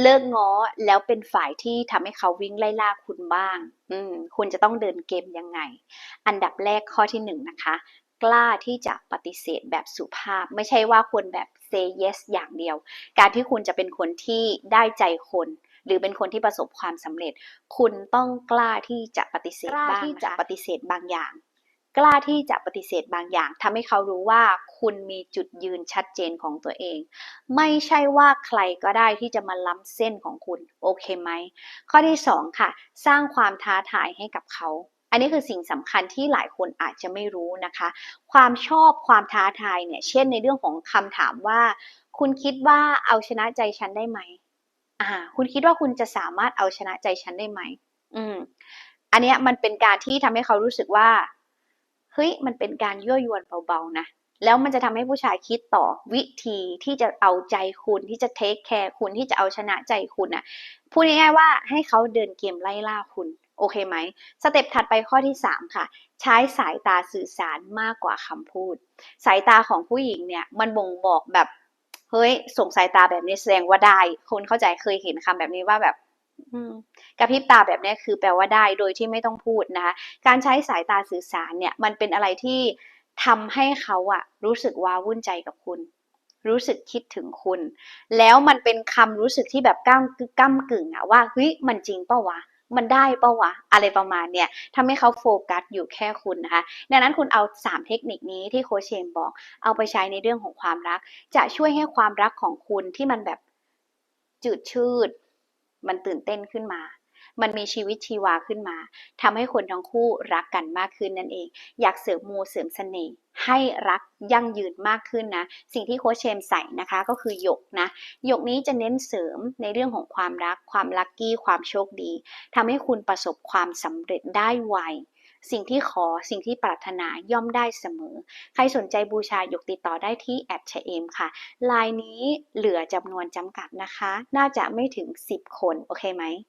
เลิกง้อแล้วเป็นฝ่ายที่ทำให้เขาวิ่งไล่ล่าคุณบ้าง อืม คุณจะต้องเดินเกมยังไง อันดับแรกข้อที่หนึ่งนะคะ กล้าที่จะปฏิเสธแบบสุภาพ ไม่ใช่ว่าควรแบบ say yes อย่างเดียว การที่คุณจะเป็นคนที่ได้ใจคนหรือเป็นคนที่ประสบความสำเร็จ คุณต้องกล้าที่จะปฏิเสธบ้างที่ที่จะปฏิเสธบางอย่าง กล้าที่จะปฏิเสธบางอย่างทำให้เขารู้ว่าคุณมีจุดยืนชัดเจนของตัวเอง ไม่ใช่ว่าใครก็ได้ที่จะมาล้ำเส้นของคุณโอเคไหม ข้อที่สองค่ะ สร้างความท้าทายให้กับเขาอันนี้คือสิ่งสำคัญที่หลายคนอาจจะไม่รู้นะคะ ความชอบความท้าทายเนี่ย เช่นในเรื่องของคำถามว่า คุณคิดว่าเอาชนะใจฉันได้ไหมอ่า คุณคิดว่าคุณจะสามารถเอาชนะใจฉันได้ไหม อืม อันเนี้ยมันเป็นการที่ทำให้เขารู้สึกว่า เฮ้ยมันเป็นการยั่วยวนเบาๆนะแล้วมันจะทำให้ผู้ชายคิดต่อวิธีที่จะเอาใจคุณที่จะเทคแคร์คุณที่จะเอาชนะใจคุณน่ะพูดง่ายๆว่าให้เขาเดินเกมไล่ล่าคุณ โอเคไหมสเต็ปถัดไปข้อที่ 3 ค่ะ ใช้สายตาสื่อสารมากกว่าคำพูด สายตาของผู้หญิงเนี่ยมันบ่งบอกแบบเฮ้ยส่งสายตาแบบนี้แสดงว่าได้ คนเข้าใจเคยเห็นคำแบบนี้ว่าแบบ กระพริบตาแบบนี้คือแปลว่าได้โดยที่ไม่ต้องพูดนะคะการใช้สายตาสื่อสารเนี่ยมันเป็นอะไรที่ทำให้เขาอะรู้สึกว้าวุ่นใจกับคุณ รู้สึกคิดถึงคุณ แล้วมันเป็นคำรู้สึกที่แบบก้ามก้ากึ่งอะว่าเฮ้ยมันจริงเปะวะมันได้เปะวะอะไรประมาณเนี่ยทำให้เขาโฟกัสอยู่แค่คุณนะคะดังนั้นคุณเอา 3 เทคนิคนี้ที่โคเชมบอก เอาไปใช้ในเรื่องของความรัก จะช่วยให้ความรักของคุณที่มันแบบจืดชืด มันตื่นเต้นขึ้นมา มันมีชีวิตชีวาขึ้นมาทำให้คนทั้งคู่รักกันมากขึ้นนั่นเอง อยากเสริมมูเสริมเสน่ห์ให้รักยั่งยืนมากขึ้นนะ สิ่งที่โค้ชเชมใส่นะคะก็คือหยกนะหยกนี้จะเน้นเสริมในเรื่องของความรัก ความลัคกี้ ความโชคดีทำให้คุณประสบความสำเร็จได้ไว สิ่งที่ขอสิ่งที่ปรารถนาย่อมได้เสมอ ใครสนใจบูชาหยกติดต่อได้ที่แอดชเอมค่ะลายนี้เหลือจำนวนจำกัดนะคะ น่าจะไม่ถึง 10 คน โอเคไหม